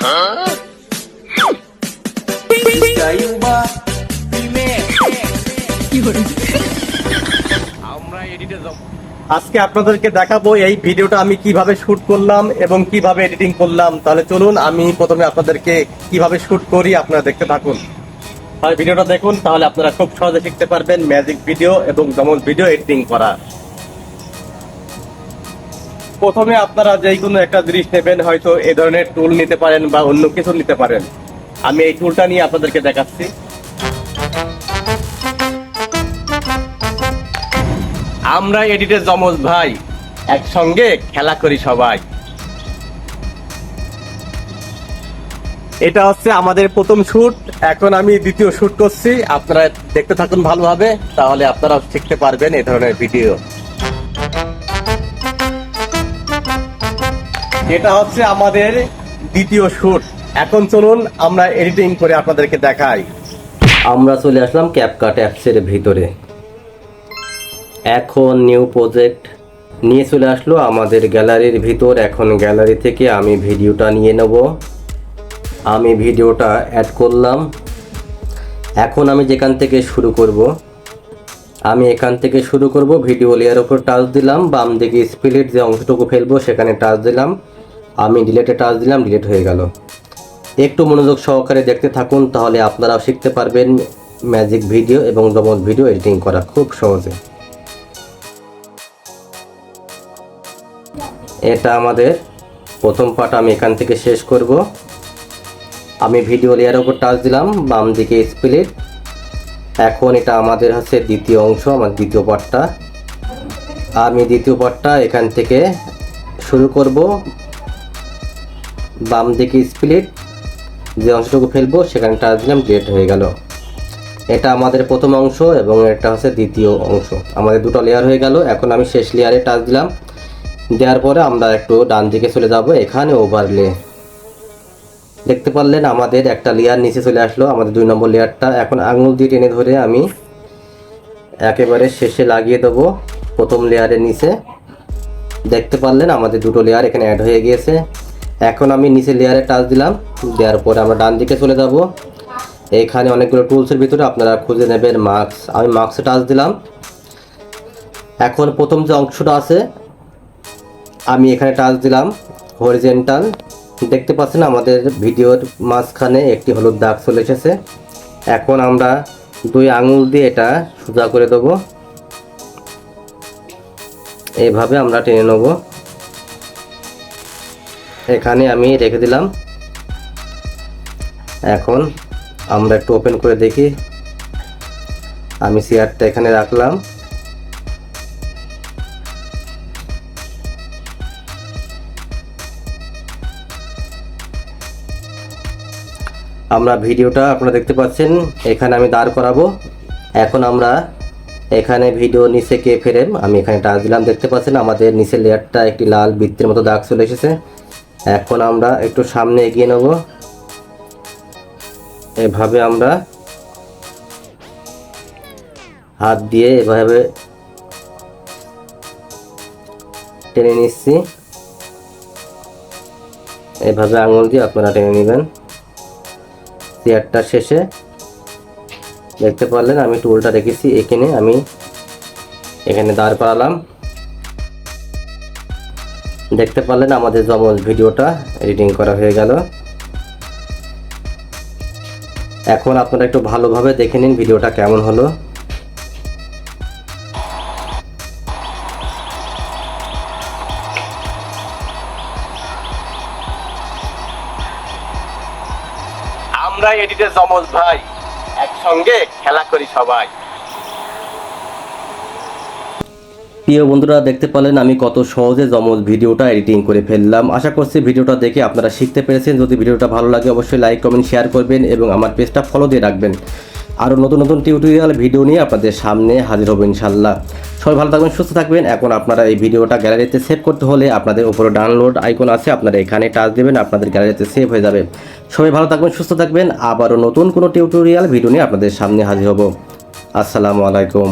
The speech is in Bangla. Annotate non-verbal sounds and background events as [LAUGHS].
[LAUGHS] আজকে আপনাদেরকে দেখাবো এই ভিডিওটা আমি কীভাবে শুট করলাম এবং কীভাবে এডিটিং করলাম। তাহলে চলুন, আমি প্রথমে আপনাদেরকে কীভাবে শুট করি, আপনারা দেখতে থাকুন। ভিডিওটা দেখুন, তাহলে আপনারা খুব সহজে শিখতে পারবেন ম্যাজিক ভিডিও এবং যেমন ভিডিও এডিটিং করা। প্রথমে আপনারা যে কোনো একটা জিনিস নেবেন, হয়তো এই ধরনের টুল নিতে পারেন বা অন্য কিছু নিতে পারেন। আমি এই টুলটা নিয়ে আপনাদেরকে দেখাচ্ছি। আমরা এডিটের জমজ ভাই, একসঙ্গে খেলা করি সবাই। এটা হচ্ছে আমাদের প্রথম শুট এখন আমি দ্বিতীয় শুট করছি। আপনারা দেখতে থাকুন ভালোভাবে, তাহলে আপনারা শিখতে পারবেন এই ধরনের ভিডিও এটা হচ্ছে আমাদের দ্বিতীয় শুট। এখন চলুন আমরা এডিটিং করে আপনাদেরকে দেখাই। আমরা চলে আসলাম ক্যাপকাট অ্যাপসের ভিতরে। এখন নিউ প্রজেক্ট নিয়ে চলে আসলো আমাদের গ্যালারির ভিতর। এখন গ্যালারি থেকে আমি ভিডিওটা নিয়ে নেব। আমি ভিডিওটা অ্যাড করলাম। এখন আমি যেখান থেকে শুরু করব, আমি এখান থেকে শুরু করব ভিডিও লেয়ার উপর টাচ দিলাম বাম দিকে স্পিলিট যে অংশটুকু ফেলব, সেখানে টাচ দিলাম। আমি ডিলেটে টাচ দিলাম ডিলেট হয়ে গেল। একটু মনোযোগ সহকারে দেখতে থাকুন, তাহলে আপনারাও শিখতে পারবেন ম্যাজিক ভিডিও এবং ডবল ভিডিও এডিটিং করা খুব সহজে। এটা আমাদের প্রথম পার্ট আমি এখান থেকে শেষ করব। আমি ভিডিও লেয়ার উপর টাচ দিলাম বাম দিকে স্প্লিট এখন এটা আমাদের হচ্ছে দ্বিতীয় অংশ, আমার দ্বিতীয় পার্টটা আমি দ্বিতীয় পার্টটা এখান থেকে শুরু করব। বাম দিকে স্প্লিট যে অংশটুকু ফেলব, সেখানে টাচ দিলাম ডিলেট হয়ে গেল। এটা আমাদের প্রথম অংশ এবং এটা হচ্ছে দ্বিতীয় অংশ। আমাদের দুটো লেয়ার হয়ে গেল, এখন আমি শেষ লেয়ারে টাচ দিলাম। দেওয়ার পরে আমরা একটু ডান দিকে চলে যাব, এখানে ওভারলে দেখতে পারলেন আমাদের একটা লেয়ার নিচে চলে আসলো, আমাদের দুই নম্বর লেয়ারটা এখন আঙুল দিয়ে টেনে ধরে আমি একেবারে শেষে লাগিয়ে দেবো, প্রথম লেয়ারের নিচে। দেখতে পারলেন আমাদের দুটো লেয়ার এখানে অ্যাড হয়ে গিয়েছে। এখন আমি নিচে লেয়ারে টাচ দিলাম। দেওয়ার পরে আমরা ডান দিকে চলে যাব। এখানে অনেকগুলো টুলসের ভিতরে আপনারা খুঁজে নেবেন মার্কস আমি মার্কসে টাচ দিলাম। এখন প্রথম যে অংশটা আছে, আমি এখানে টাচ দিলাম হরিজেন্টাল দেখতে পাচ্ছেন আমাদের ভিডিওর মাঝখানে একটি হলুদ দাগ চলে এসেছে। এখন আমরা দুই আঙুল দিয়ে এটা সোজা করে দেবো। এইভাবে আমরা টেনে নেব। এখানে আমি রেখে দিলাম। এখন আমরা একটু ওপেন করে দেখি। আমি চেয়ারটা এখানে রাখলাম। আমরা ভিডিওটা আপনারা দেখতে পাচ্ছেন, এখানে আমি দাঁড় করাবো। এখন আমরা এখানে ভিডিও নিচে কে ফ্রেম আমি এখানে টাচ দিলাম। দেখতে পাচ্ছেন আমাদের নিচের লেয়ারটা একটি লাল বৃত্তের মতো দাগ চলে এসেছে। এখন আমরা একটু সামনে এগিয়ে নেব। এভাবে আমরা হাত দিয়ে এভাবে টেনে নিচ্ছি। এভাবে আঙুল দিয়ে আপনারা টেনে নেবেন। চেয়ারটা শেষে দেখতে পারলেন আমি টুলটা রেখেছি, এখানে আমি এখানে দাঁড় করালাম। দেখতে পারলেন আমাদের জমজ ভিডিওটা এডিটিং করা হয়ে গেল। এখন আপনারা একটু ভালোভাবে দেখে নিন ভিডিওটা কেমন হলো। আমরা এডিটের জমজ ভাই, একসঙ্গে খেলা করি সবাই। প্রিয় বন্ধুরা, দেখতে পেলেন আমি কত সহজে জমজ ভিডিওটা এডিটিং করে ফেললাম। আশা করছি ভিডিওটা দেখে আপনারা শিখতে পেরেছেন। যদি ভিডিওটা ভালো লাগে, অবশ্যই লাইক কমেন্ট শেয়ার করবেন এবং আমার পেজটা ফলো দিয়ে রাখবেন। আরও নতুন নতুন টিউটোরিয়াল ভিডিও নিয়ে আপনাদের সামনে হাজির হব ইনশাল্লাহ সবাই ভালো থাকবেন, সুস্থ থাকবেন। এখন আপনারা এই ভিডিওটা গ্যালারিতে সেভ করতে হলে আপনাদের উপরে ডাউনলোড আইকন আছে। আপনারা এখানে টাচ দেবেন, আপনাদের গ্যালারিতে সেভ হয়ে যাবে। সবাই ভালো থাকবেন, সুস্থ থাকবেন। আবারও নতুন কোনো টিউটোরিয়াল ভিডিও নিয়ে আপনাদের সামনে হাজির হব। আসসালামু আলাইকুম।